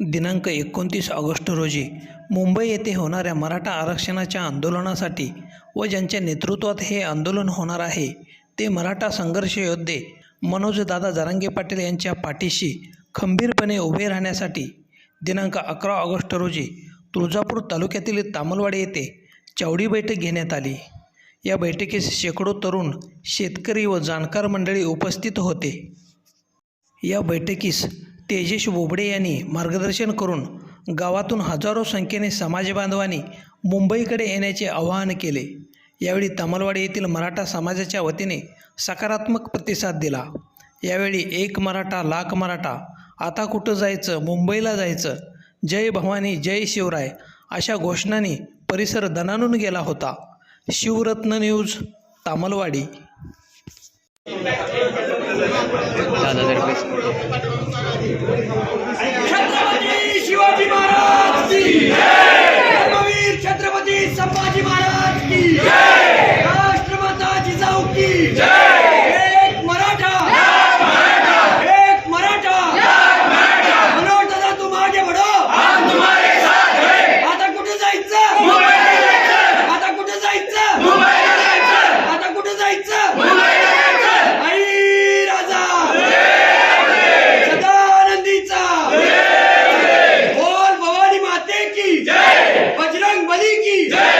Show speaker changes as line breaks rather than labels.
दिनांक एकोणतीस ऑगस्ट रोजी मुंबई येथे होणाऱ्या मराठा आरक्षणाच्या आंदोलनासाठी व ज्यांच्या नेतृत्वात हे आंदोलन होणार आहे ते मराठा संघर्ष योद्धे मनोजदादा जरांगे पाटील यांच्या पाठीशी खंबीरपणे उभे राहण्यासाठी दिनांक अकरा ऑगस्ट रोजी तुळजापूर तालुक्यातील तामलवाडी येथे चावडी बैठक घेण्यात आली. या बैठकीस शेकडो तरुण शेतकरी व जाणकार मंडळी उपस्थित होते. या बैठकीस तेजेश बोबडे यांनी मार्गदर्शन करून गावातून हजारो संख्येने समाजबांधवांनी मुंबईकडे येण्याचे आवाहन केले. यावेळी तमलवाडी येथील मराठा समाजाच्या वतीने सकारात्मक प्रतिसाद दिला. यावेळी एक मराठा लाख मराठा आता कुठं जायचं मुंबईला जायचं जय भवानी जय शिवराय अशा घोषणांनी परिसर दणानून गेला होता. शिवरत्न न्यूज तामलवाडी.
छत्रपती शिवाजी महाराज की की की